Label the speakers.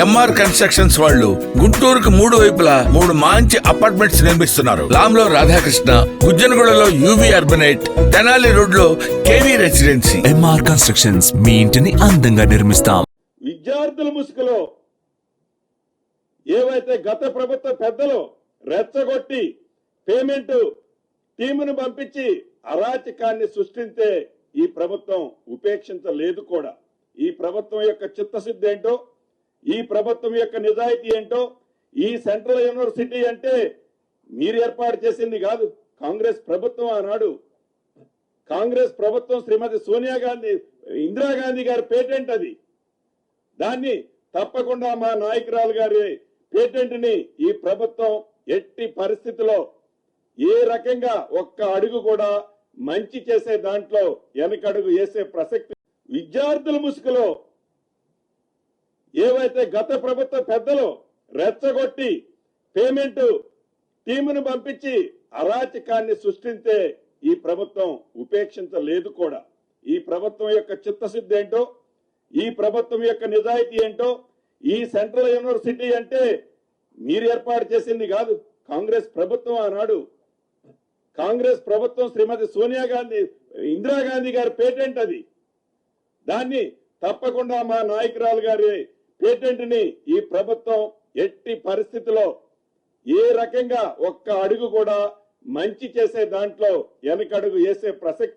Speaker 1: MR constructions వాళ్ళు గుంటూరుకు మూడు వైపులా మూడు మంచి అపార్ట్మెంట్స్ నిర్మిస్తున్నారు. లాంలో రాధాకృష్ణ గుజ్జనగూడలో యూవి అర్బనైట్ తెనాలి రోడ్లో కేవీ రెసిడెన్సీ
Speaker 2: ఎంఆర్ కన్స్ట్రక్షన్స్ మీ ఇంటిని అందంగా నిర్మిస్తాం.
Speaker 3: విద్యార్థుల ముసుగులో ఏవైతే గత ప్రభుత్వ పెద్దలు రెచ్చగొట్టి పేమెంట్ టీమును పంపించి అరాచకాన్ని సృష్టించే ఈ ప్రభుత్వం ఉపేక్షించలేదు కూడా. ఈ ప్రభుత్వం యొక్క చిత్తశుద్ధి ఏంటో ఈ ప్రభుత్వం యొక్క నిజాయితీ ఏంటో ఈ సెంట్రల్ యూనివర్సిటీ అంటే మీరు ఏర్పాటు చేసింది కాదు కాంగ్రెస్ ప్రభుత్వం ఆనాడు. కాంగ్రెస్ ప్రభుత్వం శ్రీమతి సోనియా గాంధీ ఇందిరాగాంధీ గారి పేటెంట్ అది. దాన్ని తప్పకుండా మా నాయకురాలు గారి పేటెంట్ని ఈ ప్రభుత్వం ఎట్టి పరిస్థితిలో ఏ రకంగా ఒక్క అడుగు కూడా మంచి చేసే దాంట్లో వెనకడుగు వేసే ప్రసక్తి. విద్యార్థుల ముసుగులో ఏవైతే గత ప్రభుత్వ పెద్దలు రెచ్చగొట్టి పేమెంట్ టీమును పంపించి అరాచకాన్ని సృష్టించే ఈ ప్రభుత్వం ఉపేక్షించలేదు కూడా. ఈ ప్రభుత్వం యొక్క చిత్తశుద్ధి ఏంటో ఈ ప్రభుత్వం యొక్క నిజాయితీ ఏంటో ఈ సెంట్రల్ యూనివర్సిటీ అంటే మీరు ఏర్పాటు చేసింది కాదు. కాంగ్రెస్ ప్రభుత్వం ఆనాడు కాంగ్రెస్ ప్రభుత్వం శ్రీమతి సోనియా గాంధీ ఇందిరాగాంధీ గారి పేటెంట్ అది. దాన్ని తప్పకుండా మా నాయకురాలు గారి పేటెంట్ని ఈ ప్రభుత్వం ఎట్టి పరిస్థితిలో ఏ రకంగా ఒక్క అడుగు కూడా మంచి చేసే దాంట్లో వెనకడుగు వేసే ప్రసక్తి